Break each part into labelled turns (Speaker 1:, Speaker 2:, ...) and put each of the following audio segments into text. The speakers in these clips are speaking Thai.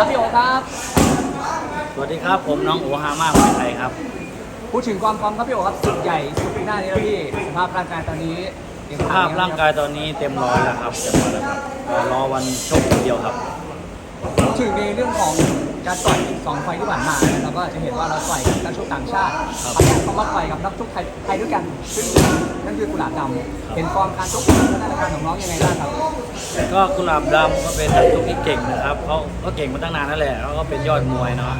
Speaker 1: ครับพี่โอครับ
Speaker 2: สวัสดีครับผมน้องโอฮามาคนไทยครับ
Speaker 1: พูดถึงความพร้อมครับพี่โอครับสุดใหญ่สุดปีหน้านี้แล้วพี่สภาพร่างกายตอนนี้เตรียม
Speaker 2: ส
Speaker 1: ตัว
Speaker 2: ภาพ
Speaker 1: ยังไง
Speaker 2: ร่างกายตอนนี้เต็มร้อยแล้วครับเต็มร้อยแล้วครับก็รอวันชกอย่างเดียวครับ
Speaker 1: พูดถึงในเรื่องของ การต่อยสองไฟล์ที่ผ่านมาเนี่ยเราก็จะเห็นว่าเราต่อยกับนักชกต่างชาติ
Speaker 2: ครับ
Speaker 1: ครั้งแรกเขามาต่อยกับนักชกไทยไทยด้วยกันซึ่งนั่นคือกุหลาบดำเห็นฟอร์มการชกพัฒนาการของน้องยังไงบ้างครับ
Speaker 2: ก็กุหลาบดำก็เป็นนักชกที่เก่งนะครับเขาก็เก่งมาตั้งนานนั่นแหละเขาก็เป็นยอดมวยเนาะ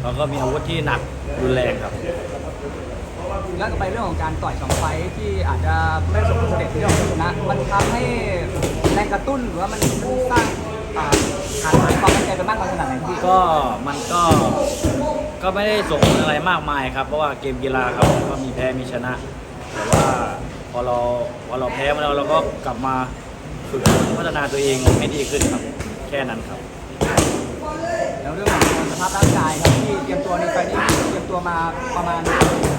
Speaker 2: เขาก็มีอาวุธที่หนักรุนแรงครับ
Speaker 1: แล้วก็ไปเรื่องของการต่อยสองไฟท์ที่อาจจะไม่ประสบความสำเร็จในเรื่องของชนะมันทำให้แรงกระตุ้นหรือว่ามันมันสร้าง อ่าขาดหายความมั่นใจไปมากน้อยขนาดไหนพี่
Speaker 2: ก็มันก็ก็ไม่ได้ส่งผลอะไรมากมายครับ เพราะว่าเกมกีฬาครับก็มีแพ้มีชนะ แต่ว่าพอเราพอเราแพ้มาแล้วเราก็กลับมาฝึกพัฒนาตัวเองให้ดีขึ้นครับแค่นั้นครับ
Speaker 1: แล้วเรื่องของสภาพร่างกายครับที่เตรียมตัวในไฟล์นี้เตรียมตัวมาประมาณ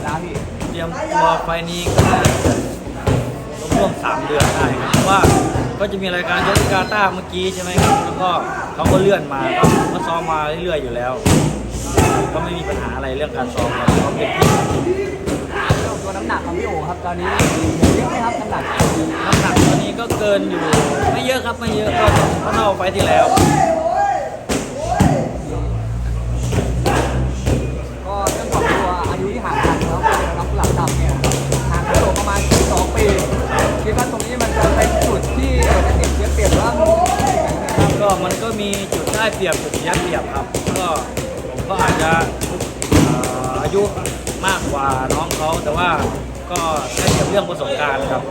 Speaker 1: แล้วพี่
Speaker 2: เตรียมตัวไฟล์นี้ก็น่าจะร่วมสามเดือนได้ครับเพราะว่า ก็จะมีรายการยกที่กาตาร์เมื่อกี้ใช่ไหมครับแล้วก็เขาก็เลื่อนมาก็ก็ซ้อมมาเรื่อยๆอยู่แล้ว ก็ไม่มีปัญหาอะไรเรื่องการซ้อมครับซ้อมเต็มที่
Speaker 1: เรื่องของตัวน้ำหนักของพี่โอครับตอนนี้เยอะไหมครับน้ำหนัก
Speaker 2: น้ำหนักตอนนี้ก็เกินอยู่ไม่เยอะครับไม่เยอะก็ก็เท่าไฟล์ที่แล้ว
Speaker 1: ได้
Speaker 2: เปรียบจุดเสียเปรียบครับ ก็ผมก็อาจจะเอ่ออายุมากกว่าน้องเขาแต่ว่าก็ได้เปรียบเรื่องประสบการณ์ครับ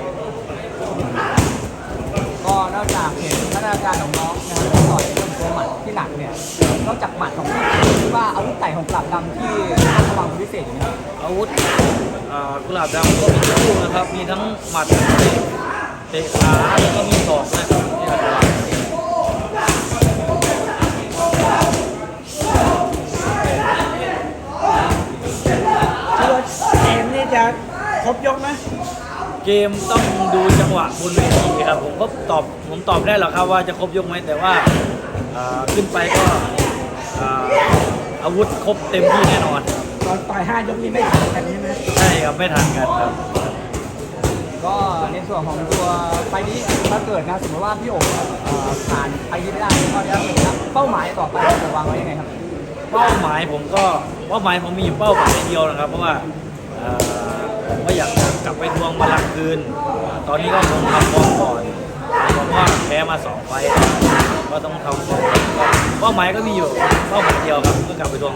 Speaker 1: ก็นอกจากเห็นพัฒนาการของน้องนะครับต่อยเรื่องตัวหมัดที่หนักเนี่ยนอกจากหมัดของน้องคิดว่าอาวุธไต่ของกุหลาบดำที่ต้องระวังเป็นพิเศษอยู่นะครับ
Speaker 2: อาวุธเอ่อกุหลาบดำก็มีทุกลูกนะครับ มีทั้งหมัดเตะเตะขาแล้วก็มีศอกนะครับที่อาจจะวาง
Speaker 3: คิดว่าเกมนี่จะ ครบยกไหม
Speaker 2: เกมต้องดูจังหวะบนเวทีครับผมก็ตอบผมตอบได้หรอกครับว่าจะครบยกไหมแต่ว่าเอ่อขึ้นไปก็เอ่ออาวุธครบเต็มที่แน่นอนครับ
Speaker 3: ตอนต่อยห้ายกนี้ไม่ทันกันใช่ไหม
Speaker 2: ใช่ครับไม่ทันกันครับ
Speaker 1: ก็ในส่วนของตัวไฟล์นี้ถ้าเกิดนะสมมติว่าพี่โอ๋เอ่อผ่านไปที่ไม่ได้ก็จะมีนะเป้าหมายต่อไปจะวางไว้ยังไงครับ
Speaker 2: เป้าหมายผมก็เป้าหมายผมมีอยู่เป้าหมายเดียวนะครับ เพราะว่าเอ่อ ผมก็อยากจะกลับไปทวงบัลลังก์คืน ตอนนี้ก็คงทำฟอร์มก่อนเพราะว่าแพ้มาสองไฟต์ก็ต้องทำฟอร์มก่อนเป้าหมายก็มีอยู่เป้าหมายเดียวครับก็กลับไปทวง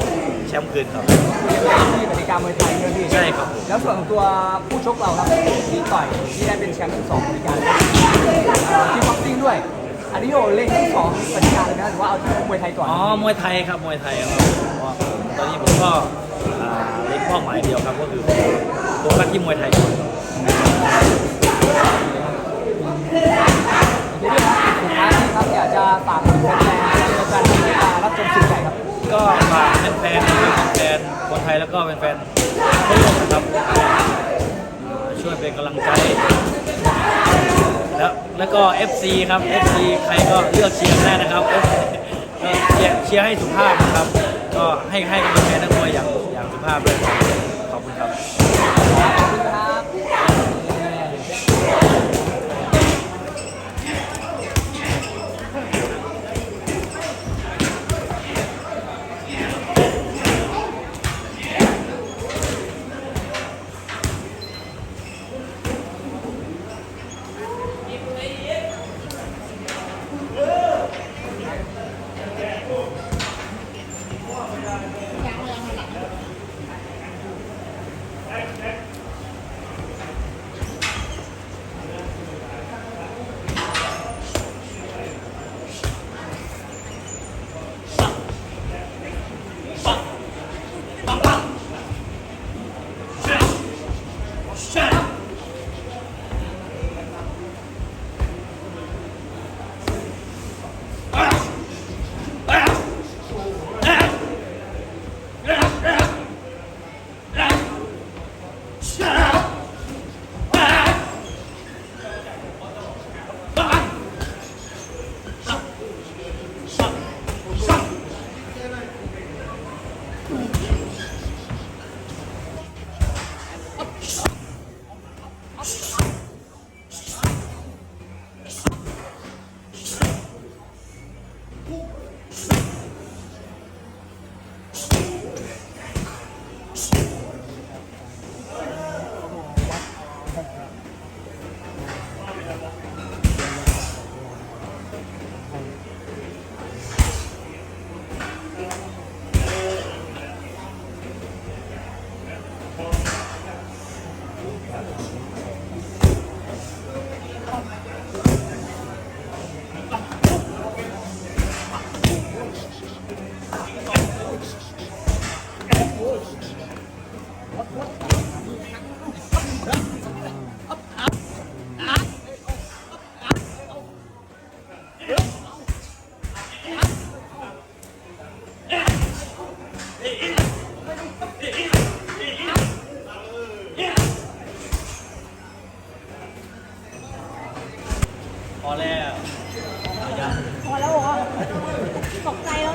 Speaker 2: แชมป์คืนครับ
Speaker 1: เรียกว่าที่กติกามวยไทยเนี่ยพี่
Speaker 2: ใช่ครับผม
Speaker 1: แล้วส่วนของตัวผู้ชกเราครับที่ต่อยที่ได้เป็นแชมป์ทั้งสองรายการที่บ็อกซิ่งด้วย อันนี้โอเล่นทั้งสองรายการเลยนะหรือว่าเอาที่มวยไทยก่อน
Speaker 2: อ๋อ มวยไทยครับ มวยไทยครับเพราะว่าตอนนี้ผมก็อ่าเล็งเป้าหมายเดียวครับก็คือ โฟกัสที่มวยไทยก่อน
Speaker 1: ทีนี้ครับสุดท้ายนี้ครับอยากจะฝากถึงแฟนๆและแฟนๆที่มารับชมสื่อใหญ่ครับ
Speaker 2: ก็ฝากแฟนๆนะครับแฟนๆคนไทยแล้วก็แฟนๆทั่วโลกนะครับอ่าช่วยเป็นกำลังใจ แล้วแล้วก็ FC ครับ FC ใครก็เลือกเชียร์ได้นะครับ FC ก็เชียร์เชียร์ให้สุภาพนะครับ ก็ให้ให้กำลังใจนักมวยอย่างอย่างสุภาพเลยขอบคุณครับ
Speaker 1: shut Thank you. พอแล้วพอแล้วเหรอตกใจแล้ว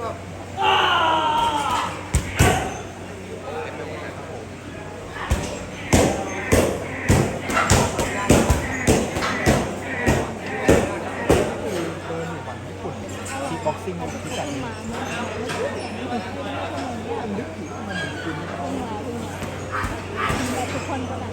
Speaker 1: บ็
Speaker 4: อกซิ่งที่จัดมันนึกถึงมัน
Speaker 2: คุ้นทุกคนก็แบบ